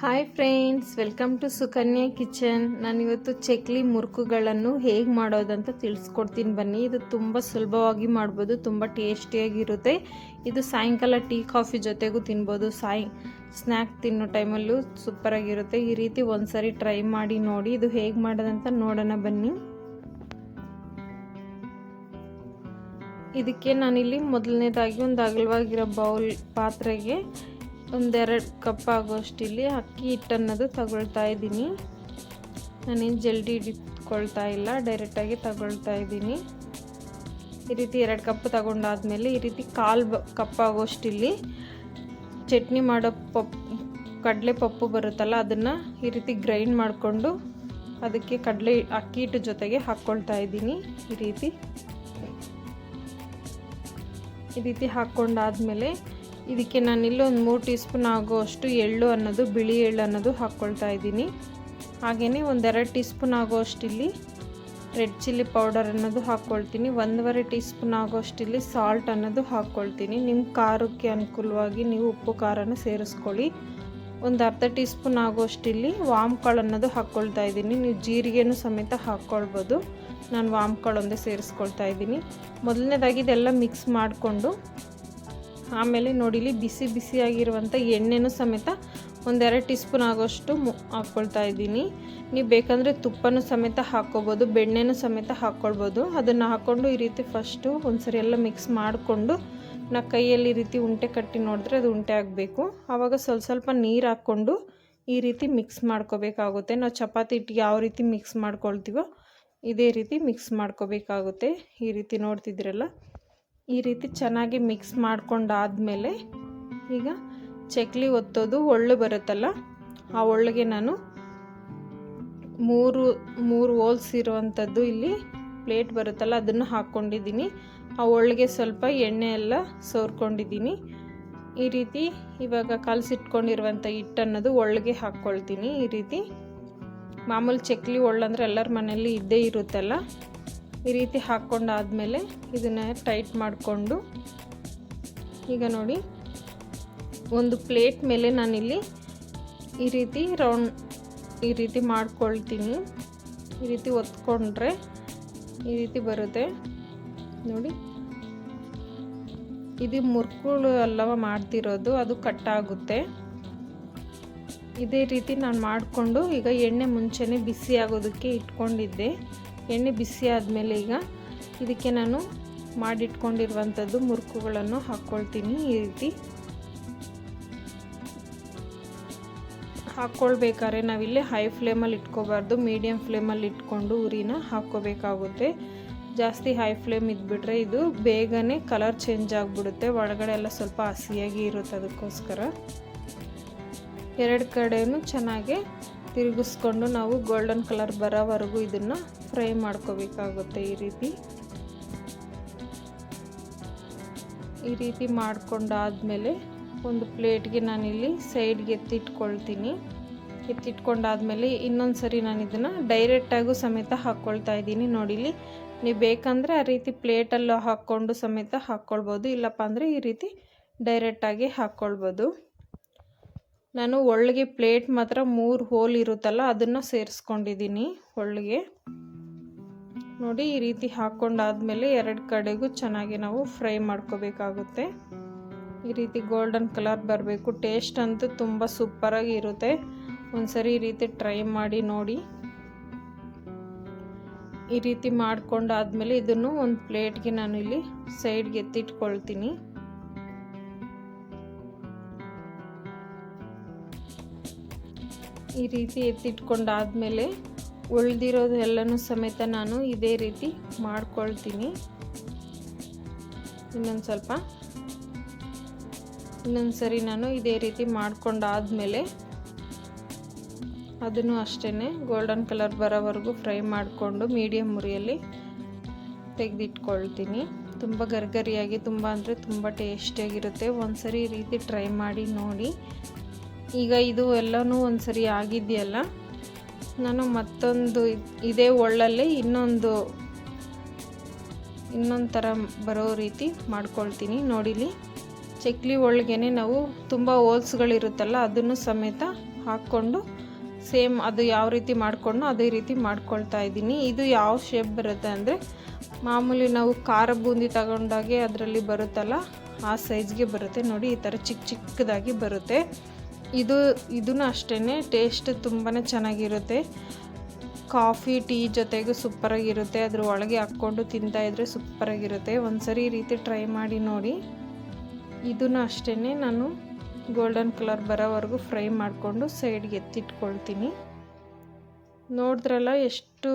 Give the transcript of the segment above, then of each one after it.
Hi friends welcome to Sukanya kitchen ನಾನಿವತ್ತು ಚಕ್ಲಿ ಮುರುಕುಗಳನ್ನು ಹೇಗೆ ಮಾಡೋದಂತ ತಿಳಿಸ್ಕೊಡ್ತೀನಿ ಬನ್ನಿ. ಇದು ತುಂಬ ಸುಲಭವಾಗಿ ಮಾಡ್ಬೋದು, ತುಂಬ ಟೇಸ್ಟಿಯಾಗಿರುತ್ತೆ. ಇದು ಸಾಯಂಕಾಲ ಟೀ, ಕಾಫಿ ಜೊತೆಗೂ ತಿನ್ಬೋದು. ಸಾಯ್ ಸ್ನ್ಯಾಕ್ ತಿನ್ನೋ ಟೈಮಲ್ಲೂ ಸೂಪರಾಗಿರುತ್ತೆ. ಈ ರೀತಿ ಒಂದ್ಸರಿ ಟ್ರೈ ಮಾಡಿ ನೋಡಿ ಇದು ಹೇಗೆ ಮಾಡೋದಂತ ನೋಡೋಣ ಬನ್ನಿ. ಇದಕ್ಕೆ ನಾನಿಲ್ಲಿ ಮೊದಲನೇದಾಗಿ ಒಂದು ಅಗಲವಾಗಿರೋ ಬೌಲ್ ಪಾತ್ರೆಗೆ ಒಂದೆರಡು ಕಪ್ ಆಗೋಷ್ಟು ಇಲ್ಲಿ. ಅಕ್ಕಿ ಹಿಟ್ಟನ್ನೋದು ತಗೊಳ್ತಾ ಇದ್ದೀನಿ. ನಾನೇನು ಜಲ್ದಿ ಹಿಡಿದುಕೊಳ್ತಾ ಇಲ್ಲ ಡೈರೆಕ್ಟಾಗಿ ತಗೊಳ್ತಾ ಇದ್ದೀನಿ. ಈ ರೀತಿ ಎರಡು ಕಪ್ ತಗೊಂಡಾದ್ಮೇಲೆ ಈ ರೀತಿ ಕಾಲು ಬ, ಕಪ್ ಆಗೋಷ್ಟು ಇಲ್ಲಿ. ಚಟ್ನಿ ಮಾಡೋ ಪಪ್, ಕಡಲೆ ಪಪ್ಪು ಬರುತ್ತಲ್ಲ, ಅದನ್ನು ಈ ರೀತಿ ಗ್ರೈಂಡ್ ಮಾಡಿಕೊಂಡು ಅದಕ್ಕೆ ಕಡಲೆ, ಅಕ್ಕಿ ಹಿಟ್ಟು ಜೊತೆಗೆ ಹಾಕ್ಕೊಳ್ತಾ ಇದ್ದೀನಿ ಈ ರೀತಿ. ಈ ರೀತಿ ಹಾಕ್ಕೊಂಡಾದ್ಮೇಲೆ ಇದಕ್ಕೆ ನಾನಿಲ್ಲಿ ಒಂದು ಮೂರು ಟೀ ಸ್ಪೂನ್ ಆಗೋಷ್ಟು ಎಳ್ಳು ಅನ್ನೋದು, ಬಿಳಿ ಎಳ್ಳು ಅನ್ನೋದು ಹಾಕ್ಕೊಳ್ತಾ ಇದ್ದೀನಿ. ಹಾಗೆಯೇ ಒಂದೆರಡು ಟೀ ಸ್ಪೂನ್ ಆಗೋಷ್ಟು ಇಲ್ಲಿ ರೆಡ್ ಚಿಲ್ಲಿ ಪೌಡರ್ ಅನ್ನೋದು ಹಾಕ್ಕೊಳ್ತೀನಿ. ಒಂದೂವರೆ ಟೀ ಸ್ಪೂನ್ ಆಗೋಷ್ಟು ಇಲ್ಲಿ ಸಾಲ್ಟ್ ಅನ್ನೋದು ಹಾಕ್ಕೊಳ್ತೀನಿ. ನಿಮ್ಮ ಖಾರಕ್ಕೆ ಅನುಕೂಲವಾಗಿ ನೀವು ಉಪ್ಪು, ಖಾರನ ಸೇರಿಸ್ಕೊಳ್ಳಿ. ಒಂದು ಅರ್ಧ ಟೀ ಸ್ಪೂನ್ ಆಗೋಷ್ಟು ಇಲ್ಲಿ ವಾಮ್ ಕಾಳು ಅನ್ನೋದು ಹಾಕ್ಕೊಳ್ತಾ ಇದ್ದೀನಿ. ನೀವು ಜೀರಿಗೆನೂ ಸಮೇತ ಹಾಕ್ಕೊಳ್ಬೋದು. ನಾನು ವಾಮ್ ಕಾಳು ಒಂದೇ ಸೇರಿಸ್ಕೊಳ್ತಾ ಇದ್ದೀನಿ. ಮೊದಲನೇದಾಗಿ ಇದೆಲ್ಲ ಮಿಕ್ಸ್ ಮಾಡಿಕೊಂಡು ಆಮೇಲೆ ನೋಡಿಲಿ ಬಿಸಿ ಬಿಸಿಯಾಗಿರುವಂಥ ಎಣ್ಣೆನೂ ಸಮೇತ ಒಂದೆರಡು ಟೀ ಸ್ಪೂನ್ ಆಗೋಷ್ಟು ಹಾಕ್ಕೊಳ್ತಾ ಇದ್ದೀನಿ. ನೀವು ಬೇಕಂದರೆ ತುಪ್ಪನೂ ಸಮೇತ ಹಾಕ್ಕೋಬೋದು, ಬೆಣ್ಣೆನೂ ಸಮೇತ ಹಾಕ್ಕೊಳ್ಬೋದು. ಅದನ್ನು ಹಾಕ್ಕೊಂಡು ಈ ರೀತಿ ಫಸ್ಟು ಒಂದ್ಸರಿ ಎಲ್ಲ ಮಿಕ್ಸ್ ಮಾಡಿಕೊಂಡು ನಾ ಕೈಯಲ್ಲಿ ಈ ರೀತಿ ಉಂಟೆ ಕಟ್ಟಿ ನೋಡಿದ್ರೆ ಅದು ಉಂಟೆ ಆಗಬೇಕು. ಆವಾಗ ಸ್ವಲ್ಪ ಸ್ವಲ್ಪ ನೀರು ಹಾಕ್ಕೊಂಡು ಈ ರೀತಿ ಮಿಕ್ಸ್ ಮಾಡ್ಕೋಬೇಕಾಗುತ್ತೆ. ನಾವು ಚಪಾತಿ ಹಿಟ್ಟಿಗೆ ಯಾವ ರೀತಿ ಮಿಕ್ಸ್ ಮಾಡ್ಕೊಳ್ತೀವೋ ಇದೇ ರೀತಿ ಮಿಕ್ಸ್ ಮಾಡ್ಕೋಬೇಕಾಗುತ್ತೆ. ಈ ರೀತಿ ನೋಡ್ತಿದ್ರಲ್ಲ ಈ ರೀತಿ ಚೆನ್ನಾಗಿ ಮಿಕ್ಸ್ ಮಾಡ್ಕೊಂಡಾದಮೇಲೆ ಈಗ ಚಕ್ಲಿ ಒತ್ತೋದು ಒಳ್ಳು ಬರುತ್ತಲ್ಲ, ಆ ಒಳ್ಳಿಗೆ ನಾನು ಮೂರು ಮೂರು ಹೋಲ್ಸ್ ಇರುವಂಥದ್ದು ಇಲ್ಲಿ ಪ್ಲೇಟ್ ಬರುತ್ತಲ್ಲ, ಅದನ್ನು ಹಾಕ್ಕೊಂಡಿದ್ದೀನಿ. ಆ ಒಳ್ಳಿಗೆ ಸ್ವಲ್ಪ ಎಣ್ಣೆ ಎಲ್ಲ ಸೋರ್ಕೊಂಡಿದ್ದೀನಿ. ಈ ರೀತಿ ಇವಾಗ ಕಲಸಿಟ್ಕೊಂಡಿರುವಂಥ ಹಿಟ್ಟನ್ನೋದು ಒಳ್ಳಿಗೆ ಹಾಕ್ಕೊಳ್ತೀನಿ. ಈ ರೀತಿ ಮಾಮೂಲಿ ಚಕ್ಲಿ ಒಳ್ಳೆಂದ್ರೆ ಎಲ್ಲರ ಮನೆಯಲ್ಲಿ ಇದ್ದೇ ಇರುತ್ತಲ್ಲ ಈ ರೀತಿ ಹಾಕ್ಕೊಂಡಾದಮೇಲೆ ಇದನ್ನು ಟೈಟ್ ಮಾಡಿಕೊಂಡು, ಈಗ ನೋಡಿ, ಒಂದು ಪ್ಲೇಟ್ ಮೇಲೆ ನಾನಿಲ್ಲಿ ಈ ರೀತಿ ರೌಂಡ್ ಈ ರೀತಿ ಮಾಡ್ಕೊಳ್ತೀನಿ. ಈ ರೀತಿ ಒತ್ಕೊಂಡ್ರೆ ಈ ರೀತಿ ಬರುತ್ತೆ. ನೋಡಿ, ಇದು ಮುರ್ಕುಳು ಅಲ್ಲವ ಮಾಡ್ತಿರೋದು, ಅದು ಕಟ್ಟಾಗುತ್ತೆ ಇದೇ ರೀತಿ ನಾನು ಮಾಡಿಕೊಂಡು ಈಗ ಎಣ್ಣೆ ಮುಂಚೆನೇ ಬಿಸಿ ಆಗೋದಕ್ಕೆ ಇಟ್ಕೊಂಡಿದ್ದೆ. ಎಣ್ಣೆ ಬಿಸಿ ಆದಮೇಲೆ ಈಗ ಇದಕ್ಕೆ ನಾನು ಮಾಡಿಟ್ಕೊಂಡಿರುವಂಥದ್ದು ಮುರುಕುಗಳನ್ನು ಹಾಕ್ಕೊಳ್ತೀನಿ ಈ ರೀತಿ. ಹಾಕ್ಕೊಳ್ಬೇಕಾದ್ರೆ ನಾವಿಲ್ಲಿ ಹೈ ಫ್ಲೇಮಲ್ಲಿ ಇಟ್ಕೋಬಾರ್ದು ಮೀಡಿಯಮ್ ಫ್ಲೇಮಲ್ಲಿ ಇಟ್ಕೊಂಡು ಉರಿನ ಹಾಕ್ಕೋಬೇಕಾಗುತ್ತೆ. ಜಾಸ್ತಿ ಹೈ ಫ್ಲೇಮ್ ಇದ್ಬಿಟ್ರೆ ಇದು ಬೇಗನೆ ಕಲರ್ ಚೇಂಜ್ ಆಗಿಬಿಡುತ್ತೆ. ಒಳಗಡೆ ಎಲ್ಲ ಸ್ವಲ್ಪ ಹಸಿಯಾಗಿ ಇರುತ್ತೆ ಅದಕ್ಕೋಸ್ಕರ. ಎರಡು ಕಡೆಯೂ ಚೆನ್ನಾಗಿ ತಿರುಗಿಸ್ಕೊಂಡು ನಾವು ಗೋಲ್ಡನ್ ಕಲರ್ ಬರೋವರೆಗೂ ಇದನ್ನು ಫ್ರೈ ಮಾಡ್ಕೋಬೇಕಾಗುತ್ತೆ ಈ ರೀತಿ. ಈ ರೀತಿ ಮಾಡಿಕೊಂಡಾದಮೇಲೆ ಒಂದು ಪ್ಲೇಟ್ಗೆ ನಾನಿಲ್ಲಿ ಸೈಡ್ಗೆ ಎತ್ತಿಟ್ಕೊಳ್ತೀನಿ. ಎತ್ತಿಟ್ಕೊಂಡಾದ್ಮೇಲೆ ಇನ್ನೊಂದು ಸರಿ ನಾನು ಇದನ್ನು ಡೈರೆಕ್ಟಾಗೂ ಸಮೇತ ಹಾಕ್ಕೊಳ್ತಾ ಇದ್ದೀನಿ. ನೋಡಿಲಿ ನೀವು ಬೇಕಂದರೆ ಆ ರೀತಿ ಪ್ಲೇಟಲ್ಲೂ ಹಾಕ್ಕೊಂಡು ಸಮೇತ ಹಾಕ್ಕೊಳ್ಬೋದು, ಇಲ್ಲಪ್ಪ ಅಂದರೆ ಈ ರೀತಿ ಡೈರೆಕ್ಟಾಗಿ ಹಾಕ್ಕೊಳ್ಬೋದು. ನಾನು ಒಳಗೆ ಪ್ಲೇಟ್ ಮಾತ್ರ ಮೂರು ಹೋಲ್ ಇರುತ್ತಲ್ಲ, ಅದನ್ನು ಸೇರಿಸ್ಕೊಂಡಿದ್ದೀನಿ ಒಳಗೆ ನೋಡಿ, ಈ ರೀತಿ ಹಾಕ್ಕೊಂಡಾದಮೇಲೆ ಎರಡು ಕಡೆಗೂ ಚೆನ್ನಾಗಿ ನಾವು ಫ್ರೈ ಮಾಡ್ಕೋಬೇಕಾಗುತ್ತೆ. ಈ ರೀತಿ ಗೋಲ್ಡನ್ ಕಲರ್ ಬರಬೇಕು. ಟೇಸ್ಟ್ ಅಂತೂ ತುಂಬ ಸೂಪರಾಗಿ ಇರುತ್ತೆ. ಒಂದ್ಸರಿ ಈ ರೀತಿ ಟ್ರೈ ಮಾಡಿ ನೋಡಿ. ಈ ರೀತಿ ಮಾಡ್ಕೊಂಡಾದ್ಮೇಲೆ ಇದನ್ನು ಒಂದು ಪ್ಲೇಟ್ಗೆ ನಾನು ಇಲ್ಲಿ ಸೈಡ್ಗೆ ಎತ್ತಿಟ್ಕೊಳ್ತೀನಿ. ಈ ರೀತಿ ಎತ್ತಿಟ್ಕೊಂಡಾದಮೇಲೆ ಉಳಿದಿರೋದು ಎಲ್ಲನೂ ಸಮೇತ ನಾನು ಇದೇ ರೀತಿ ಮಾಡ್ಕೊಳ್ತೀನಿ. ಇನ್ನೊಂದು ಸ್ವಲ್ಪ. ಇನ್ನೊಂದು ಸರಿ ನಾನು ಇದೇ ರೀತಿ ಮಾಡ್ಕೊಂಡಾದಮೇಲೆ ಅದನ್ನು ಅಷ್ಟೇ ಗೋಲ್ಡನ್ ಕಲರ್ ಬರೋವರೆಗೂ ಫ್ರೈ ಮಾಡಿಕೊಂಡು ಮೀಡಿಯಮ್ ಉರಿಯಲ್ಲಿ ತೆಗೆದಿಟ್ಕೊಳ್ತೀನಿ. ತುಂಬ ಗರ್ಗರಿಯಾಗಿ, ತುಂಬ ಅಂದರೆ ತುಂಬ ಟೇಸ್ಟಿಯಾಗಿರುತ್ತೆ. ಒಂದ್ಸರಿ ಈ ರೀತಿ ಟ್ರೈ ಮಾಡಿ ನೋಡಿ. ಈಗ ಇದು ಎಲ್ಲನೂ ಒಂದ್ಸರಿ ಆಗಿದೆಯಲ್ಲ? ನಾನು ಮತ್ತೊಂದು ಇದೇ ಒಳ್ಳಲ್ಲಿ ಇನ್ನೊಂದು ಇನ್ನೊಂದು ಥರ ಬರೋ ರೀತಿ ಮಾಡ್ಕೊಳ್ತೀನಿ. ನೋಡಿಲಿ? ಚಕ್ಲಿ ಒಳಗೇ ನಾವು ತುಂಬ ಹೋಲ್ಸ್ಗಳಿರುತ್ತಲ್ಲ ಅದನ್ನು ಸಮೇತ ಹಾಕ್ಕೊಂಡು ಸೇಮ್ ಅದು ಯಾವ ರೀತಿ ಮಾಡಿಕೊಂಡು ಅದೇ ರೀತಿ ಮಾಡ್ಕೊಳ್ತಾ ಇದ್ದೀನಿ. ಇದು ಯಾವ ಶೇಪ್ ಬರುತ್ತೆ ಅಂದರೆ, ಮಾಮೂಲಿ ನಾವು ಖಾರ ಬೂಂದಿ ತಗೊಂಡಾಗೆ ಅದರಲ್ಲಿ ಬರುತ್ತಲ್ಲ, ಆ ಸೈಜ್ಗೆ ಬರುತ್ತೆ. ನೋಡಿ, ಈ ಥರ ಚಿಕ್ಕ ಚಿಕ್ಕದಾಗಿ ಬರುತ್ತೆ. ಇದು ಇದೂ ಅಷ್ಟೇ ಟೇಸ್ಟ್ ತುಂಬಾ ಚೆನ್ನಾಗಿರುತ್ತೆ. ಕಾಫಿ ಟೀ ಜೊತೆಗೂ ಸೂಪರಾಗಿರುತ್ತೆ. ಅದ್ರ ಒಳಗೆ ಹಾಕ್ಕೊಂಡು ತಿಂತಾಯಿದ್ರೆ ಸೂಪರಾಗಿರುತ್ತೆ. ಒಂದ್ಸರಿ ಈ ರೀತಿ ಟ್ರೈ ಮಾಡಿ ನೋಡಿ. ಇದೂ ಅಷ್ಟೇ ನಾನು ಗೋಲ್ಡನ್ ಕಲರ್ ಬರೋವರೆಗೂ ಫ್ರೈ ಮಾಡಿಕೊಂಡು ಸೈಡ್ಗೆ ಎತ್ತಿಟ್ಕೊಳ್ತೀನಿ. ನೋಡಿದ್ರಲ್ಲ ಎಷ್ಟು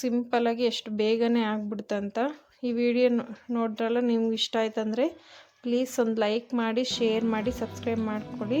ಸಿಂಪಲಾಗಿ ಎಷ್ಟು ಬೇಗನೆ ಆಗ್ಬಿಡ್ತಂತ ಈ ವಿಡಿಯೋ ನೋಡಿದ್ರಲ್ಲ ನಿಮ್ಗೆ ಇಷ್ಟ ಆಯ್ತಂದರೆ ಪ್ಲೀಸ್ ಒಂದು ಲೈಕ್ ಮಾಡಿ ಶೇರ್ ಮಾಡಿ ಸಬ್ಸ್ಕ್ರೈಬ್ ಮಾಡಿಕೊಡಿ